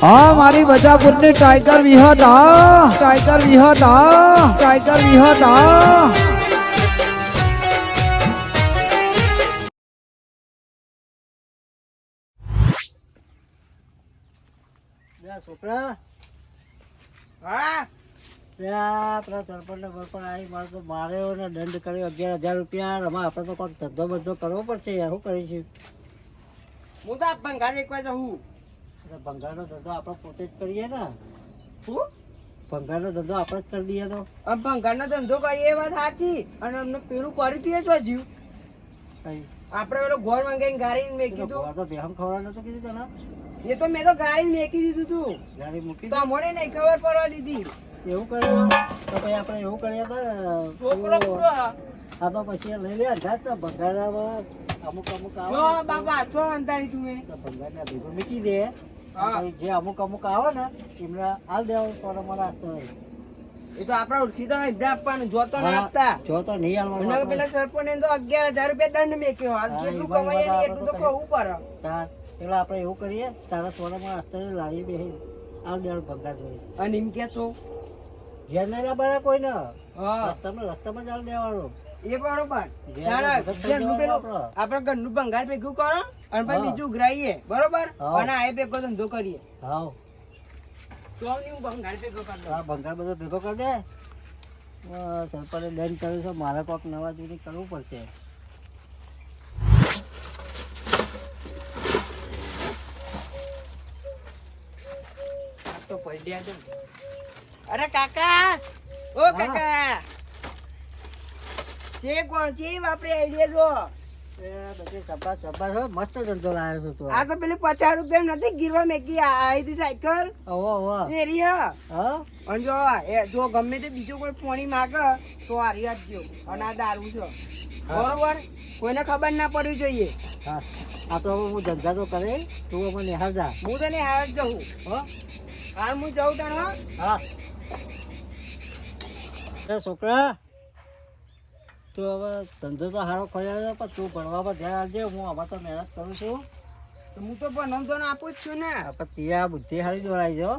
હા મારી બજાપુરની ટાઈગર વિહત. હા ટાઈગર વિહત. હા ટાઈગર વિહત. હા છોકરા. હા? ત્યાં સરપંચ બરપણ આવી મારે તો માર્યો ને દંડ કર્યો અગિયાર હજાર રૂપિયા રમા આપણે તો કોઈ ધંધો બધો કરવો પડશે યાર શું કરીશું? હું તો જઉં એટલે ભંગારનો ધંધો આપણે પોતે જ કરીએ ને. ભંગારનો ધંધો આપણે જ કરી દઈએ તો. આમ બંગાળનો ધંધો કરીએ એ વાત સાચી. અને અમને પેલું કર્યું તું એ જો આપણે પેલો ગોળ મંગાઈને ગાડીને મેકી દીધું. તો બેહમ ખવડાવ તો કીધું તને એ તો મેં તો ગાડીને મેકી દીધું તું. ગાડી મૂકી તો મને નહીં ખબર પડવા દીધી. એવું કર્યું? તો પછી આપણે એવું કરીએ તો છોકરો પૂરો આ. તો પછી લઈ લે અંદાજ તો ભંગારમાં અમુક અમુક આવે. બાપા છો અંતાડી તું ભંગારના ભેગો મૂકી દે. જે અમુક અમુક આવે ને એમને હાલ દેવાનું તો અમારે આપતો નહીં એ તો આપણા ઓળખી તો હિબ્રે આપવાનું જોતો ના આપતા. જોતો નહીં હાલવાનું પેલા સરપંચ તો અગિયાર હજાર રૂપિયા દંડ મેક્યો. હાલ જેટલું કમાઈએ ને એટલું તો કહું પર પેલા આપણે એવું કરીએ તારા સોનામાં આસ્તે લાવી દે હાલ દેવાનું ભંગાર જોઈએ અને એમ કે તો નહીં લાવવાના કોઈ ને હા. રસ્તામાં રસ્તામાં જ હાલ દેવાનું. એ બરોબર. ઘેર તારા ભગત થઈ ઘરનું જવાનું પેલું આપણે. આપણે ઘરનું ભંગાર ભેગું કરો અને પછી બીજું ઉઘરાઈએ. બરોબર? અને આ ભેગો ધંધો કરીએ. હા. તો હું ભંગાર ભેગો કરી દઉં આ ભંગાર બધો ભેગો કરી દે. સરપંચે દંડ કર્યું છે મારે કોઈક નવા જૂની કરવું પડશે. તો અરે કાકા! ઓ કાકા! ચે કોણ ચે વાપરે આઈડિયા જો. બધી ચપ્પા છે મસ્ત ધંધો લાવ્યો છું તું આ. તો પેલી પચાસ રૂપિયા નથી ગીરવા મેકી આવી હતી સાયકલ. ઓહો ઓહો એ હા. અને જો એ જો ગમે તે બીજું કોઈ પોણી માગે તો આ રિયાજ જો અને આ દારૂ છે. બરોબર? કોઈને ખબર ના પડવી જોઈએ. હા. આ તો હું ધંધા તો કરે તું નિહાળ જા. હું તને હાર જ જઉં. હો? હાલ હું જઉં તને હો. હા. છોકરા તું હવે ધંધો તો સારો કર્યો છે પણ તું ભણવામાં ધ્યાન આપજે હું આમાં તો મહેનત કરું છું. તો હું તો પણ તો આપું જ છું ને. પણ પણ ત્યાં બુદ્ધિ સારી દોડાઈ જો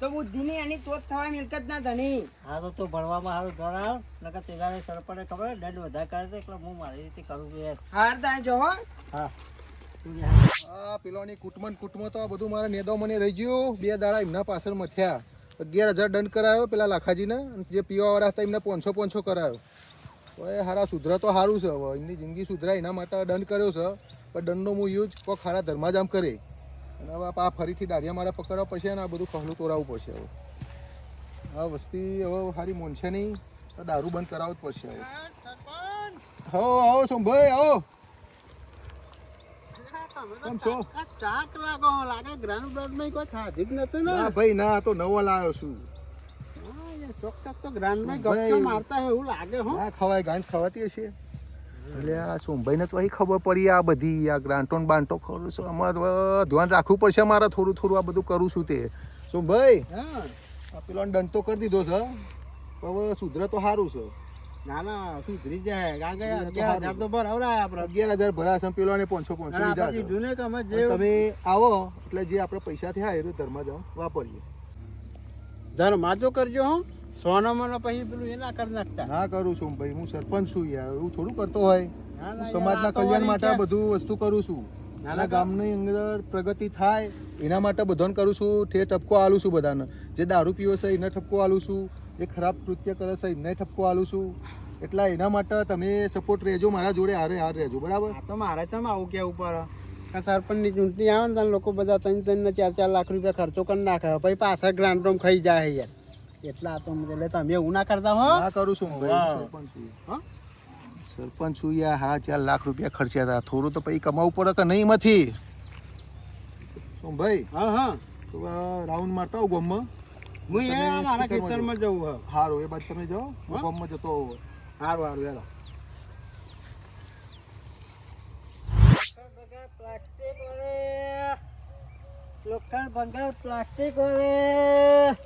તો બુદ્ધિની એની તો જ થવા મિલકત ના ધણી. હા તો તું ભણવામાં સારું દોડાવ નકર તેના સરપડે ખબર? દંડ વધારે કરે છે એટલે હું મારી રીતે કરું છું હાર ત્યાં જો હો. તું. આ પેલોની કુટુંબ કુટુંબ તો બધું મારા નેદો મને રહી ગયું. બે દાડા એમના પાછળ મથ્યા. અગિયાર હજાર દંડ કરાયો પેલા લાખાજીને જે પીવાવાળા હતા એમને પોનસો પોનસો કરાયો. હવે હારા સુધરા તો સારું છે. હવે એમની જિંદગી સુધરાય એના માટે દંડ કર્યો છે. પણ દંડનો હું યુઝ કોઈ ખારા ધર્મા જ આમ કરે. અને હવે આ ફરીથી દાઢિયા મારા પકડવા પડશે અને આ બધું ખહલું તોડાવવું પડશે હવે. આ વસ્તી હવે સારી મોનશે નહીં તો દારૂ બંધ કરાવવું જ પડશે હવે. હો આવો સોમભાઈ આવો ભાઈ ના તો નવો લાવ્યો છું. ચોક ચોક તો ગ્રાઉન્ડમાં ગપ્પો મારતા હોય એવું લાગે હો. ના ખવાય ગાંઠ ખવાતી હશે. એટલે આ સોમભાઈને તો અહીં ખબર પડી આ બધી આ ગ્રાન્ટોન બાંટો ખરું છું. અમારે ધ્યાન રાખવું પડશે મારે થોડું થોડું આ બધું કરું છું તે. સોમભાઈ હા. પેલો દંડ કરી દીધો છે. હવે સુધરે તો સારું છે. ના ના સુધરી જાય. તો અગિયાર હજાર તો ભરાવરાય આપણે. અગિયાર હજાર ભરાશે પેલો ને પાંચસો પાંચસો અને લીધા આપણે છે. ને કે અમે જે તમે આવો એટલે જે આપણે પૈસા થયા એ ધર્મા જાઓ વાપરીએ. ધર્માજો કરજો હો. સોના મને પછી પેલું એ ના કરી નાખતા. ના કરું છું ભાઈ હું સરપંચ છું યાર એવું થોડું કરતો હોય. હું સમાજના કલ્યાણ માટે બધું વસ્તુ કરું છું. નાના ગામની અંદર પ્રગતિ થાય એના માટે બધાને કરું છું ઠે ઠપકો આલું છું બધાને. જે દારૂ પીવો છે એને ઠપકો આલું છું. જે ખરાબ કૃત્ય કરે છે એમને ઠપકો આલું છું. એટલા એના માટે તમે સપોર્ટ રહેજો મારા જોડે હારે હાર રહેજો બરાબર? તો મારે છે આવું કેવું પર સરપંચની ચૂંટણી આવે ને લોકો બધા ત્રણ ત્રણ ચાર ચાર લાખ રૂપિયા ખર્ચો કરી નાખે. પછી પાછળ ગ્રાન્ડ રૂમ ખાઈ જાય યાર. એટલા તો એટલે તમે એવું ના કરતા હો. ના કરું છું હું સરપંચ છું. હા? સરપંચ છું યાર હા ચાર લાખ રૂપિયા ખર્ચ્યા હતા. થોડું તો પછી કમાવું પડે કે નહીં મથી ભાઈ? હા હા. તો રાઉન્ડ મારતા આવું ગામમાં. હું એ મારા ખેતરમાં જવું હા. સારું એ બાદ તમે જાઓ. હું? ગામમાં જતો હોઉં. સારું સારું હેલો. પ્લાસ્ટિક વાળે લોખંડ ભંગાર પ્લાસ્ટિક વાળે.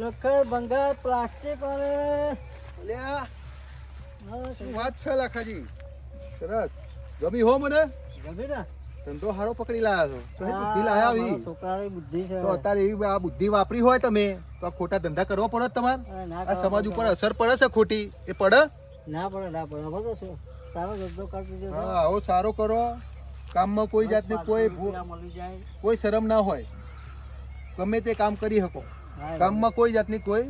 લોખંડ ભંગાર પ્લાસ્ટિક અને લ્યા શું વાત છે લાખાજી? સરસ. ગમી હો મને? ગમી ને? ધંધો હારો પકડી લાયા છો. તો એ બુદ્ધિ લાયા આવી. છોકરાની બુદ્ધિ છે. તો અત્યારે એવી આ બુદ્ધિ વાપરી હોય તમે તો આ ખોટા ધંધા કરવા પડે તમારે. આ સમાજ ઉપર અસર પડે છે ખોટી. એ પડે? ના પડે ના પડે. હવે તો સારો ધંધો કરી દીધો હા આવો સારો કરો. કામમાં કોઈ જાતની કોઈ મળી જાય. કોઈ શરમ ના હોય. ગમે તે કામ કરી શકો. કામમાં કોઈ જાતની કોઈ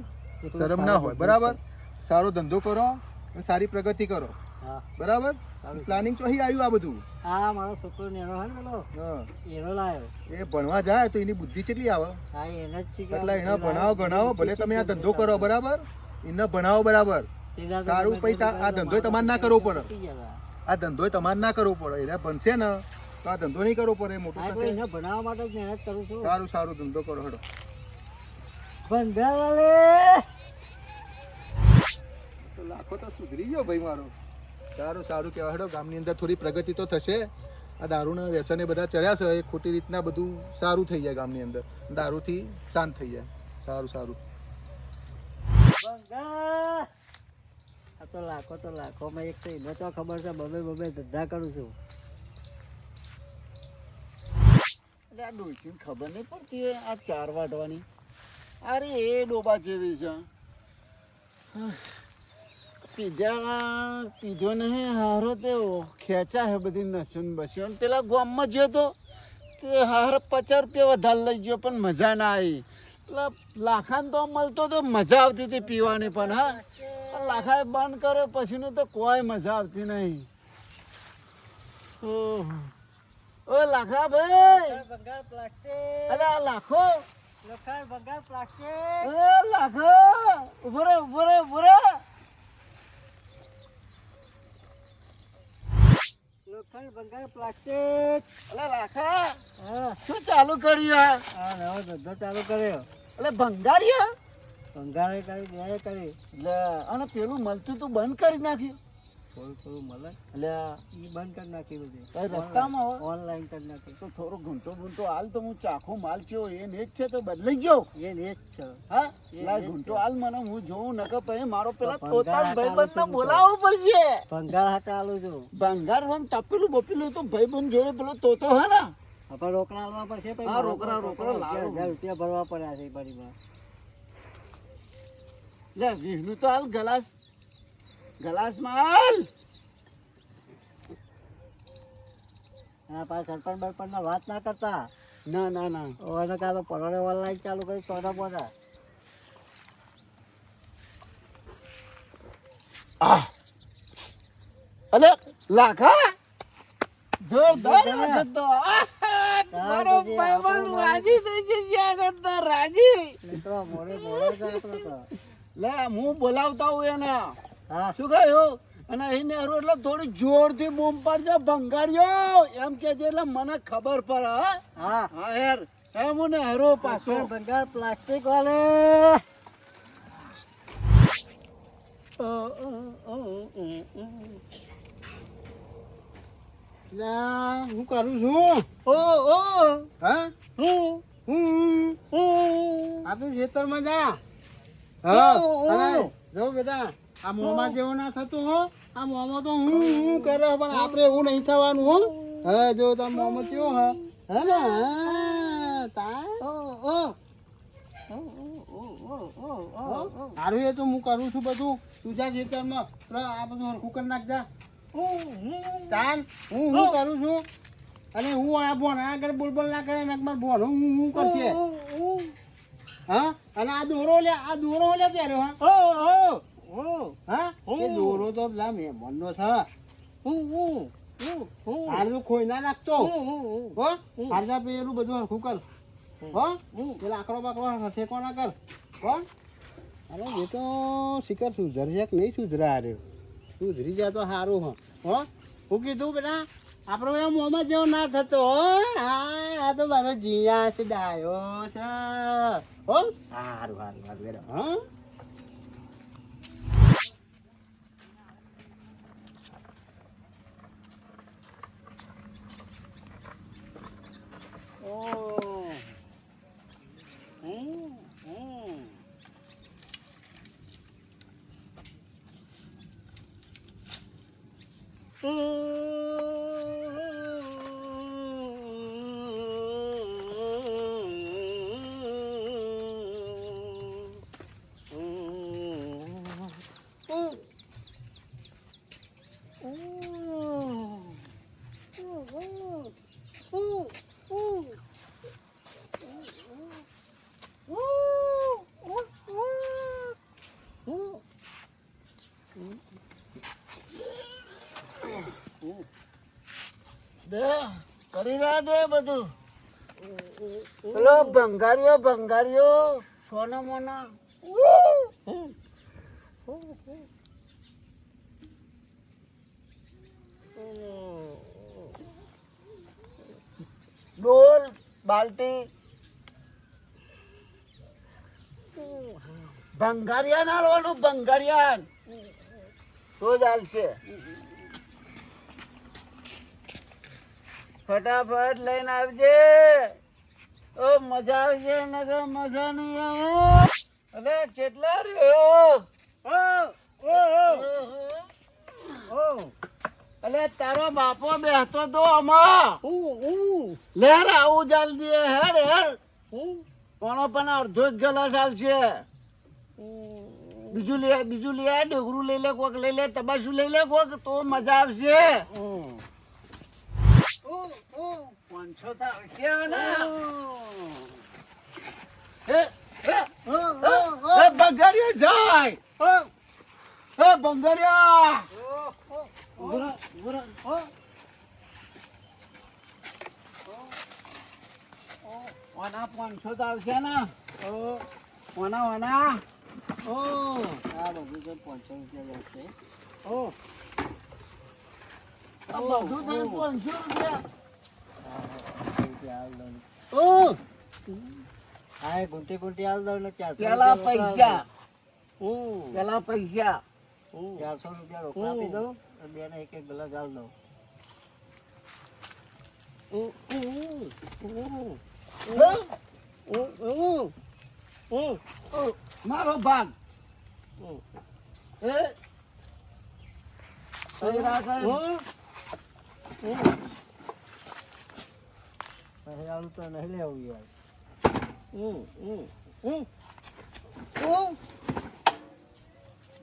શરમ ના હોય. બરાબર? સારો ધંધો કરો અને સારી પ્રગતિ કરો. બરાબર? પ્લાનિંગ તો અહીં આવ્યું આ બધું. હા મારો છોકરો નેનો હોય ને પેલો? એનો લાયો. એ ભણવા જાય તો એની બુદ્ધિ કેટલી આવે? હા એને જ એટલે એને ભણાવો ગણાવો ભલે તમે આ ધંધો કરો બરાબર? એને ભણાવો બરાબર. સારું પૈસા આ ધંધો તમારે ના કરવો પડે. આ ધંધો તમારે ના કરવો પડે. એને ભણશે ને તો આ ધંધો નહીં કરવો પડે મોટું થશે. એને ભણાવવા માટે જ મહેનત કરું છું. સારું સારું ધંધો કરો હેડો. બંધાવાલે. તો લાખો તો સુધરી ગયો ભાઈ મારો. સારું સારું કહેવાય. હેડો ગામની અંદર થોડી પ્રગતિ તો થશે. આ દારૂના વ્યસને બધા ચડ્યા છે. એ ખોટી રીતના બધું સારું થઈ જાય ગામની અંદર. દારૂથી શાંત થઈ જાય. સારું સારું. આ તો લાખો તો લાખોમાં એક તો એને તો ખબર છે બબે બબે ધંધા કરું છું. એટલે આ ડોસીને ખબર નહીં પડતી આ ચાર વાટવાની. અરે એ ડોબા જેવી છે. પીધા પીધો નહીં હારો તે ખેંચા હે બધી નસુન બસ્યો પેલા ગામમાં ગયો તો તે હાર પચાસ રૂપિયા વધારે લઈ ગયો પણ મજા ના આવી પેલા લાખાને તો મળતો તો મજા આવતી હતી પીવાની પણ હા. લાખાએ બંધ કર્યો પછીનું તો કોઈ મજા આવતી નહીં. ઓહ. ઓ લાખા ભાઈ. અરે આ લાખો. લોખંડ બંગાળ પ્લાસ્ટિક. એ લાખો ઊભો રે ઊભો રે ઊભો રે લોખંડ બંગાળ પ્લાસ્ટિક. અલે લાખા હા. શું ચાલુ કર્યું આ? નવો ધંધો ચાલુ કર્યો. અલે ભંગારિયા બંગાળે કરી બે કરી. લે અને પેલું મળતું તું બંધ કરી નાખ્યું. થોડું થોડું મળે? એટલે ઈ બંધ કરી નાખી બધી. રસ્તામાં હોય? ઓનલાઈન કરી નાખી. તો થોડો ઘૂંટો ઘૂંટો હાલ તો હું ચાખો માલ છે એ ને જ છે તો બદલાઈ જાઉં એ ને જ છે. હા? એ ઘૂંટો હાલ મને હું જોઉં નકર પછી મારો પેલા તોતા ભંગાર ભાઈબંધ ને બોલાવવો પડશે. બંગાળ હાટા આલું છું ભંગાર હોય તપેલું બપેલું તો ભાઈબંધ જોડે પેલો તોતો હે ને. આપણે રોકડા આલવા પડશે હા, રોકડા, રોકડા હજાર રૂપિયા ભરવા પડ્યા છે પરિવાર લે તો હાલ ગલાસ ગલાસમાં હાલ એના પાસે સરપંચ બરપંચ વાત ના કરતા. ના ના ના. ઓને કાં તો પરોડે ઓનલાઈન ચાલુ કરી સોના બોના અલે લાખા? જોરદાર વખત તો. મારો ભાઈબંધ રાજી થઈ રાજી. મોડે મોડે લે હું બોલાવતા હું એને. હા શું કહ્યું? અને એને હરું એટલે થોડી જોરથી બૂમ પાડજો ભંગાડ્યો એમ કે છે એટલે મને ખબર પડે હા? હા. યાર એમ હું ને પાછો. ભંગાર પ્લાસ્ટિક વાલે. હું કરું છું? ઓ ઓ. હા? હું હું હું. આ તું ખેતરમાં જા. હા જો બેટા આ મોમાં જેવો ના થતું હો. આ મોમાં તો હું હું કરે પણ આપણે એવું નહીં થવાનું હો. હા જો તમે મોમાં કયો હે. હે ને? તા સારું એ તો હું કરું છું બધું. તું જા ખેતરમાં. આ બધું હરખું કરી નાખજા ચાલ હું હું કરું છું? અને હું આ આગળ બોલબોલ ના કરે ને મારે હું હું કરશે? હા? અને આ દોરો લે આ દોરો લે પહેર્યો હા. હા? દોરો તો પેલા મહેમાનનો છે. હાલ તો ખોઈ ના નાખતો. હો? હાલ જા પેલું બધું હરખું કર. હો? પેલા આકડો બાકડો ઠેકો ના કર? હો? અરે એ તો શિખર સુધરશે કે નહીં સુધરા રહ્યો સુધરી જાય તો સારું હો. હો? હું કીધું બેટા આપણો એનો મોમાં જેવો ના થતો હો. આ તો મારો જીયા છે ડાયો છે. હો? સારું સારું સારું હા? દે કરી ના દે બધું. પેલો ભંગારીઓ ભંગારીઓ સોના મોના ડોલ બાલટી. ભંગારિયા ના લેવાનું ભંગારિયા તો જ હાલશે. ફટાફટ લઈને આવજે. ઓ, મજા આવશે નગર મજા નહીં આવે. અલે, કેટલા રહ્યો? અલે તારો બાપો બેહતો તો આમાં. લેર આવું જલ્દી હેડ હેડ. કોનો પણ અડધો જ ગલાસ આવશે બીજું લે બીજું લે ડગરું લઈ લે કોક લઈ લે તબાસુ લઈ લે કોક તો મજા આવશે. પાંચસો તો આવશે ને. હે, જાય. હે. બંગાળિયા ઉભરા, ó. ઓના પાંચસો તો આવશે ને? ઓના ઓના ઓ. આ બધું તો પાંચસો રૂપિયા જશે ઓ. બધું તો પાંચસો રૂપિયા. ઓ. હા ગુંટી ગુંટી હાલ દઉં ને પેલા પૈસા. પેલા પૈસા ચારસો રૂપિયા રોકડા આપી દઉં. બેને એક એક ગ્લાસ હાલ દઉં. મારો ભાગ. એ આલું તો નહીં લેવું યાર.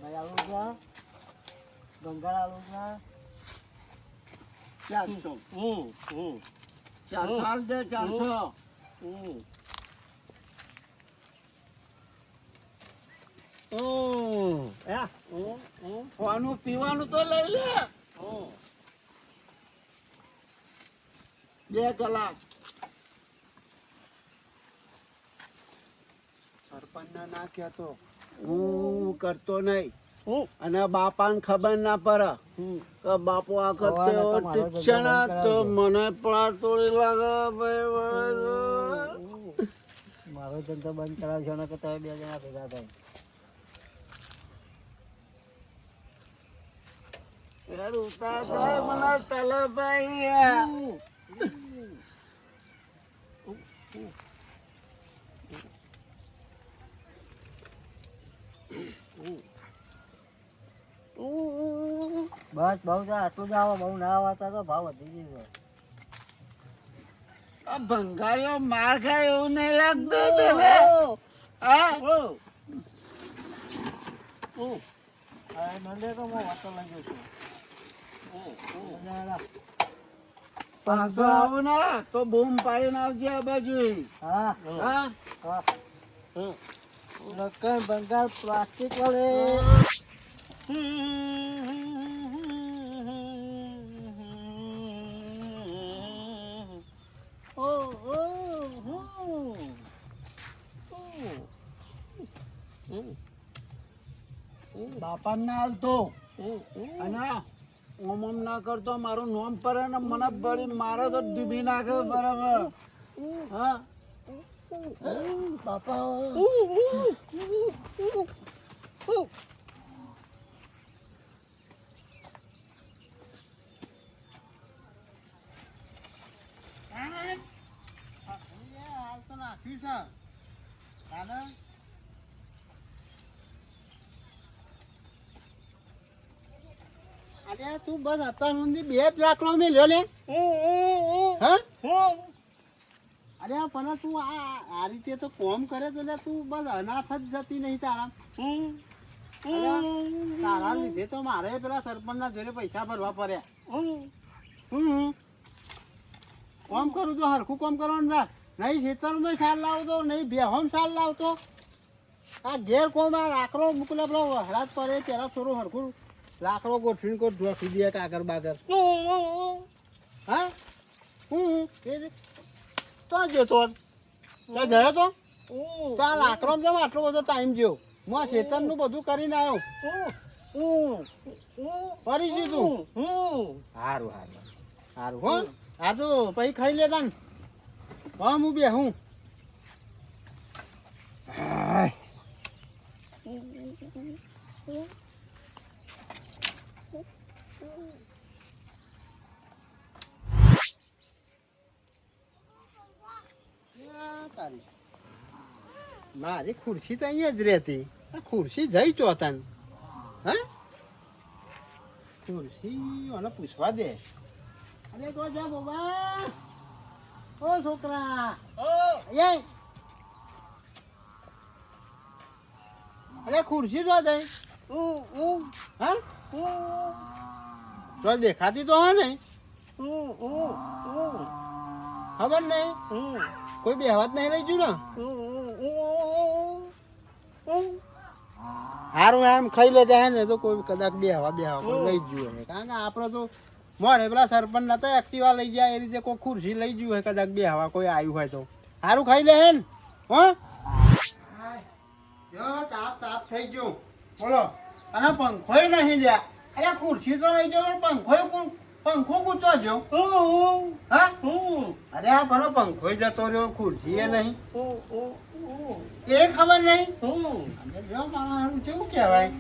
ભાઈ આલું ચારસો હાલ દે ચારસો ખાવાનું પીવાનું તો લઈ લે. બે કલાક સરપંચ ના કહેતો. હું કરતો નહીં. અને બાપાને ખબર ના પડે. કે બાપુ આ કરતે ટીચણ તો મને પડા તોડી લાગે. મારો ધંધો બંધ કરાવશો ને કે તમે બે જણા ભેગા થાય. ઉતાર મને તલ ભાઈ બસ બહુ આટલું જ બહુ ના આવતા તો ભાવ વધી જશે આ ભંગારીઓ માર ખાય એવું નહીં લાગતું તને? હા નંદે તો હું વાતો લઈ છું. પાંચસો આવું ને તો બૂમ પાડીને આવજે આ બાજુ. હા. હા. હા. રકમ બંગાળ પ્લાસ્ટિક વાળે. બાપા ના હાલતો અને ઓમ ઓમ ના કરતો મારું નોમ પર ને મને બળી મારે તો ડૂબી નાખે બરાબર. હા? બાપા. અરે તું બસ અત્યાર સુધી બે જ લાકડો મેં લ્યો લે. હા અરે પણ તું આ આ રીતે તો કોમ કરે તો તું બસ અનાથ જ જતી નહીં તારા. તારા લીધે તો મારે પેલા સરપંચના જોડે પૈસા ભરવા પડ્યા. હમ કોમ કરું તો હરખું કોમ કરવાનું જા નહીં ખેતરમાં સાલ લાવતો નહીં બેહોમ સાલ લાવતો. આ ઘેર કોમ આ લાકડો મૂકલો પેલો હરાજ પડે પેલા થોડું હરખું લાકડો ગોઠવીને કોઈ ઢોસી દે કાગર બાગર. હા? હું. તો જો. તો ત્યાં ગયો તો. તો આ લાકડો જેમ આટલો બધો ટાઈમ ગયો. હું આ શેતનનું બધું કરીને આવ્યો ફરી ગયું તું સારું સારું સારું હો. આ તો પછી ખાઈ લેતા ને. હા હું બે હું. તારી. મારી ખુરશી તો અહીંયા જ રહેતી. ખુરશી જઈ ચોતન હે? ખુરશી અને પૂછવા દે. અરે તો જા બોબા. ઓ છોકરા. એ. અરે ખુરશી જો જઈ. હા તો દેખાતી તો હે ને ખબર નહીં? કોઈ બે વાત નહીં લઈ જુ ને? હારું એમ ખાઈ લે જાય ને તો કોઈ કદાચ બે હવા બે હવા લઈ જુ હે. કારણ કે આપણે તો મોરે પેલા સરપંચ નતા એક્ટિવા લઈ જાય એ રીતે કોઈ ખુરશી લઈ જુ હે કદાચ બે હવા કોઈ આવ્યું હોય તો. હારું ખાઈ લે હે ને હો? તાપ તાપ થઈ ગયો. બોલો. અને પંખોય નહીં લ્યા. અરે ખુરશી તો લઈ જાવ પંખોય કોણ પંખો કૂદતો જો હા? અરે આ ભલો પંખોય જતો રહ્યો? ખુરશી એ નહીં. એ ખબર નહીં? જો મારા કેવું કહેવાય?